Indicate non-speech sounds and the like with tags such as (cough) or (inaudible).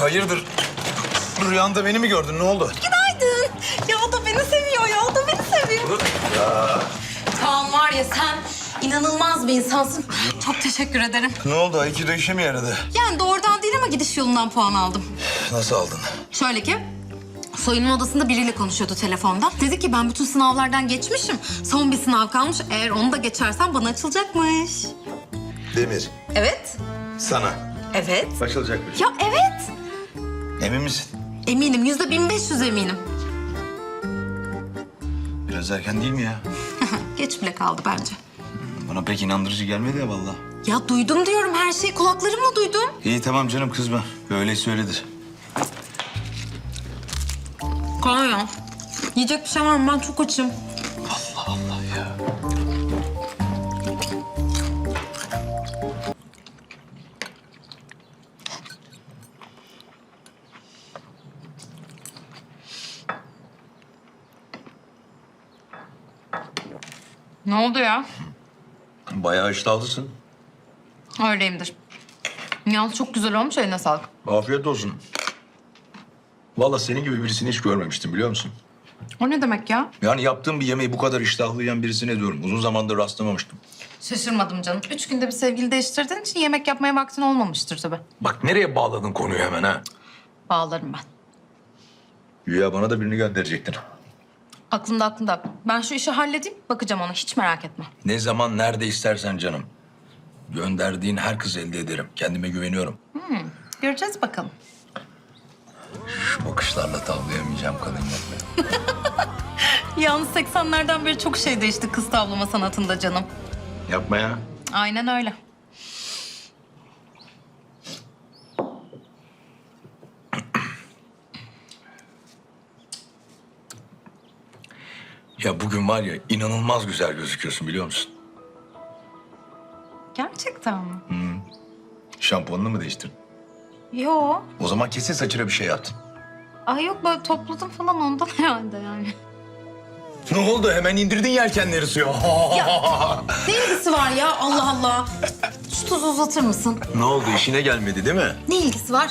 Hayırdır? Rüyanda beni mi gördün? Ne oldu? Günaydın. Ya o da beni seviyor ya. O da beni seviyor. Kaan var ya sen inanılmaz bir insansın. Çok teşekkür ederim. Ne oldu? Aikido işe mi yaradı? Yani doğrudan değil ama gidiş yolundan puan aldım. Nasıl aldın? Şöyle ki soyunma odasında biriyle konuşuyordu telefonda. Dedi ki ben bütün sınavlardan geçmişim. Son bir sınav kalmış. Eğer onu da geçersem bana açılacakmış. Demir. Evet. Sana. Evet. Açılacakmış. Ya evet. Emin misin? Eminim. Yüzde bin beş yüz eminim. Biraz erken değil mi ya? (laughs) Geç bile kaldı bence. Bana pek inandırıcı gelmedi ya vallahi. Ya duydum diyorum her şeyi kulaklarımla duydum. İyi tamam canım kızma. Öyle söyledir. Kaan ya. Yiyecek bir şey var mı? Ben çok açım. Ne oldu ya? Bayağı iştahlısın. Öyleyimdir. Yalnız çok güzel olmuş eline sağlık. Afiyet olsun. Vallahi senin gibi birisini hiç görmemiştim biliyor musun? O ne demek ya? Yani yaptığım bir yemeği bu kadar iştahlı yiyen birisine diyorum. Uzun zamandır rastlamamıştım. Şaşırmadım canım. Üç günde bir sevgili değiştirdiğin için yemek yapmaya vaktin olmamıştır tabii. Bak nereye bağladın konuyu hemen ha? Bağlarım ben. Güya bana da birini gönderecektin. Aklımda aklımda. Ben şu işi halledeyim. Bakacağım ona. Hiç merak etme. Ne zaman nerede istersen canım. Gönderdiğin her kızı elde ederim. Kendime güveniyorum. Göreceğiz bakalım. Şu bakışlarla tavlayamayacağım kadın. (laughs) Yalnız 80'lerden beri çok şey değişti kız tavlama sanatında canım. Yapma ya. Aynen öyle. Ya bugün var ya inanılmaz güzel gözüküyorsun biliyor musun? Gerçekten mi? Şampuanını mı değiştirdin? Yo. O zaman kesin saçına bir şey yaptın. Ay yok böyle topladım falan ondan (laughs) herhalde yani. Ne oldu? Hemen indirdin yelkenleri suya. Ne ilgisi var ya Allah Allah. Şu tuzu uzatır mısın? ne oldu? İşine gelmedi değil mi? Ne ilgisi var?